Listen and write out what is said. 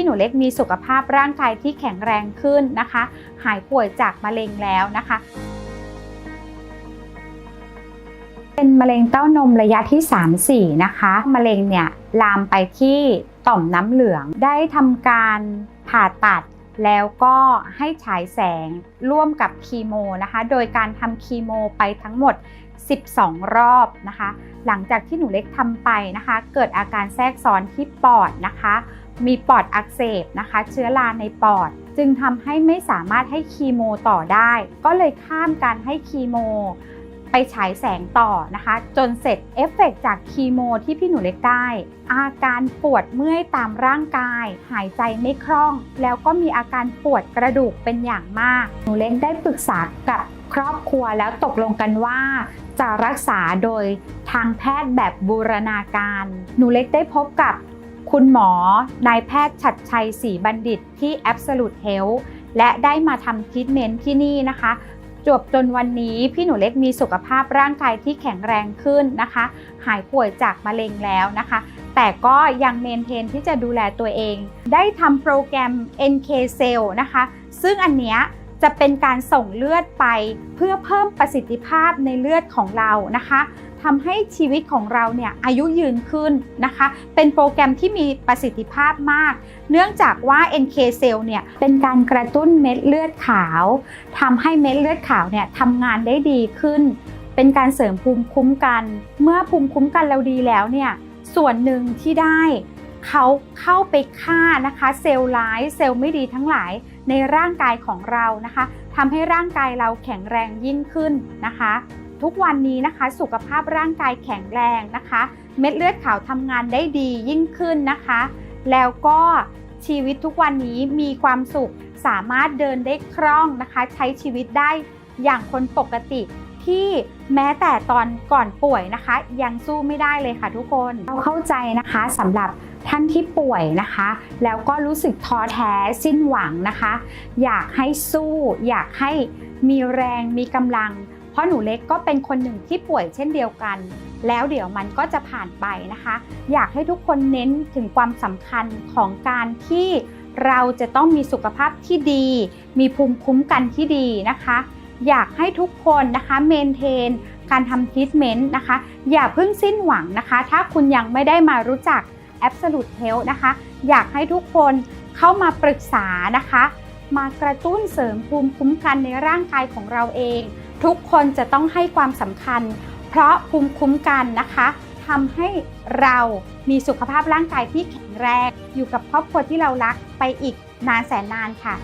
พี่หนูเล็กมีสุขภาพร่างกายที่แข็งแรงขึ้นนะคะ หายป่วยจากมะเร็งแล้วนะคะ เป็นมะเร็งเต้านมระยะที่ 3-4 นะคะ มะเร็งเนี่ยลามไปที่ต่อมน้ำเหลืองได้ทำการผ่าตัดแล้วก็ให้ฉายแสงร่วมกับคีโมนะคะ โดยการทำคีโมไปทั้งหมด 12 รอบนะคะ หลังจากที่หนูเล็กทำไปนะคะ เกิดอาการแทรกซ้อนที่ปอดนะคะ มีปอดอักเสบนะคะ เชื้อราในปอด จึงทำให้ไม่สามารถให้คีโมต่อได้ ก็เลยข้ามการให้คีโม ไปฉายแสงต่อนะคะ จนเสร็จเอฟเฟกต์จากคีโมที่พี่หนูเล็กได้อาการปวดเมื่อยตามร่างกาย หายใจไม่คล่อง แล้วก็มีอาการปวดกระดูกเป็นอย่างมาก หนูเล็กได้ปรึกษากับครอบครัวแล้วตกลงกันว่า จะรักษาโดยทางแพทย์แบบบูรณาการ หนูเล็กได้พบกับ คุณหมอนายแพทย์ชัดชัยศรีบัณฑิตที่ Absolute Health และได้มาทำทรีทเมนที่นี่นะคะจบจนวันนี้พี่หนูเล็กมีสุขภาพร่างกายที่แข็งแรงขึ้นนะคะ หายป่วยจากมะเร็งแล้วนะคะ แต่ก็ยังเมนเทนที่จะดูแลตัวเอง ได้ทำโปรแกรม NK Cell นะคะ ซึ่งอันเนี้ย จะเป็นการส่งเลือดไปเพื่อเพิ่มประสิทธิภาพในเลือดของเรานะคะทำให้ชีวิตของเราเนี่ยอายุยืนขึ้นนะคะ เป็นโปรแกรมที่มีประสิทธิภาพมาก เนื่องจากว่า NK Cell เนี่ยเป็นการกระตุ้นเม็ดเลือดขาวทำให้เม็ดเลือดขาวเนี่ยทำงานได้ดีขึ้น เป็นการเสริมภูมิคุ้มกัน เมื่อภูมิคุ้มกันเราดีแล้วเนี่ยส่วนหนึ่งที่ได้เขาเข้าไปฆ่านะคะเซลล์ร้ายเซลล์ไม่ดีทั้งหลาย ในร่างกายของเรานะคะทำให้ร่างกายเราแข็งแรงยิ่งขึ้นนะคะ ทุกวันนี้นะคะสุขภาพร่างกายแข็งแรงนะคะ เม็ดเลือดขาวทำงานได้ดียิ่งขึ้นนะคะ แล้วก็ชีวิตทุกวันนี้มีความสุขสามารถเดินได้คล่องนะคะ ใช้ชีวิตได้อย่างคนปกติ ที่แม้แต่ตอนก่อนป่วยนะคะ ยังสู้ไม่ได้เลยค่ะทุกคนเราเข้าใจนะคะสำหรับท่านที่ป่วยนะคะ แล้วก็รู้สึกท้อแท้สิ้นหวังนะคะ อยากให้สู้ อยากให้มีแรงมีกำลัง เพราะหนูเล็กก็เป็นคนหนึ่งที่ป่วยเช่นเดียวกัน แล้วเดี๋ยวมันก็จะผ่านไปนะคะ อยากให้ทุกคนเน้นถึงความสำคัญของการที่เราจะต้องมีสุขภาพที่ดี มีภูมิคุ้มกันที่ดีนะคะ อยากให้ทุกคนนะคะเมนเทนการทำทรีทเมนต์นะคะ อย่าเพิ่งสิ้นหวังนะคะ ถ้าคุณยังไม่ได้มารู้จัก Absolute Health นะคะ อยากให้ทุกคนเข้ามาปรึกษานะคะ มากระตุ้นเสริมภูมิคุ้มกันในร่างกายของเราเอง ทุกคนจะต้องให้ความสำคัญ เพราะภูมิคุ้มกันนะคะทำให้เรามีสุขภาพร่างกายที่แข็งแรง อยู่กับครอบครัวที่เรารักไปอีกนานแสนนานค่ะ